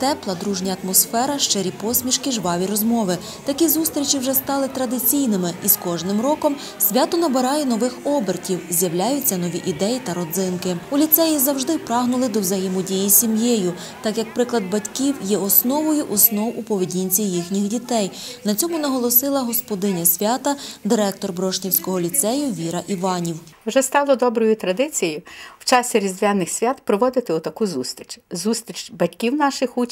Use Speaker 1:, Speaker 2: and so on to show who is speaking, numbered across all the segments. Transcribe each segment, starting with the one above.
Speaker 1: Тепла, дружня атмосфера, щирі посмішки, жваві розмови. Такі зустрічі вже стали традиційними, і з кожним роком свято набирає нових обертів, з'являються нові ідеї та родзинки. У ліцеї завжди прагнули до взаємодії з сім'єю, так як приклад батьків є основою основ у поведінці їхніх дітей. На цьому наголосила господиня свята, директор Брошнівського ліцею Віра Іванів.
Speaker 2: Вже стало доброю традицією в часі різдвяних свят проводити отаку зустріч: зустріч батьків наших учнів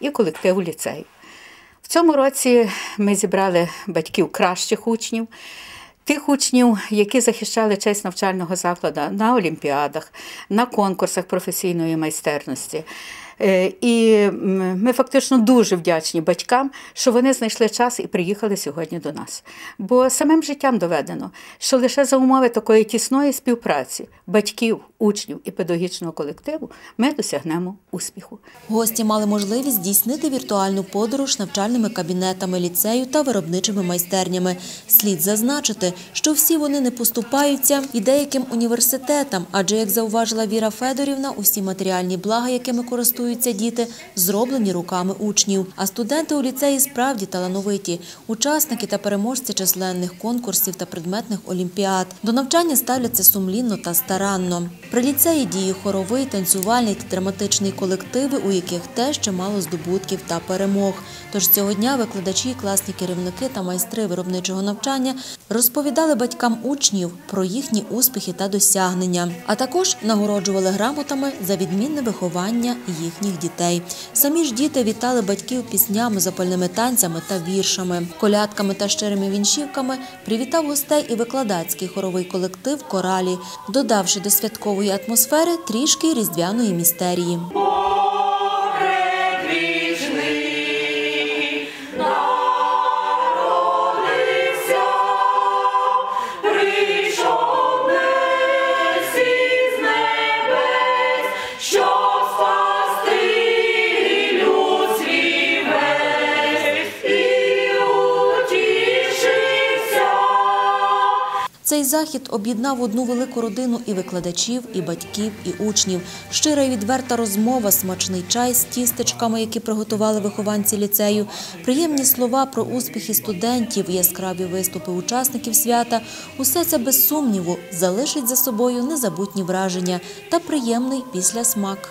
Speaker 2: і колективу ліцею. В цьому році ми зібрали батьків кращих учнів, тих учнів, які захищали честь навчального закладу на олімпіадах, на конкурсах професійної майстерності. Е, І ми фактично дуже вдячні батькам, що вони знайшли час і приїхали сьогодні до нас. Бо самим життям доведено, що лише за умови такої тісної співпраці батьків, учнів і педагогічного колективу ми досягнемо успіху.
Speaker 1: Гості мали можливість здійснити віртуальну подорож навчальними кабінетами ліцею та виробничими майстернями. Слід зазначити, що всі вони не поступаються і деяким університетам, адже, як зауважила Віра Федорівна, усі матеріальні блага, якими користуються діти, зроблені руками учнів. А студенти у ліцеї справді талановиті, учасники та переможці численних конкурсів та предметних олімпіад. До навчання ставляться сумлінно та старанно. При ліцеї діє хоровий, танцювальний та драматичний колективи, у яких теж чимало здобутків та перемог. Тож цього дня викладачі, класні керівники та майстри виробничого навчання розповідали батькам учнів про їхні успіхи та досягнення, а також нагороджували грамотами за відмінне виховання їхніх дітей. Самі ж діти вітали батьків піснями, запальними танцями та віршами, колядками та щирими віншівками. Привітав гостей і викладацький хоровий колектив Коралі, додавши до святкової атмосфери трішки різдвяної містерії. Цей захід об'єднав одну велику родину і викладачів, і батьків, і учнів. Щира і відверта розмова, смачний чай з тістечками, які приготували вихованці ліцею, приємні слова про успіхи студентів, яскраві виступи учасників свята. Усе це без сумніву залишить за собою незабутні враження та приємний післясмак.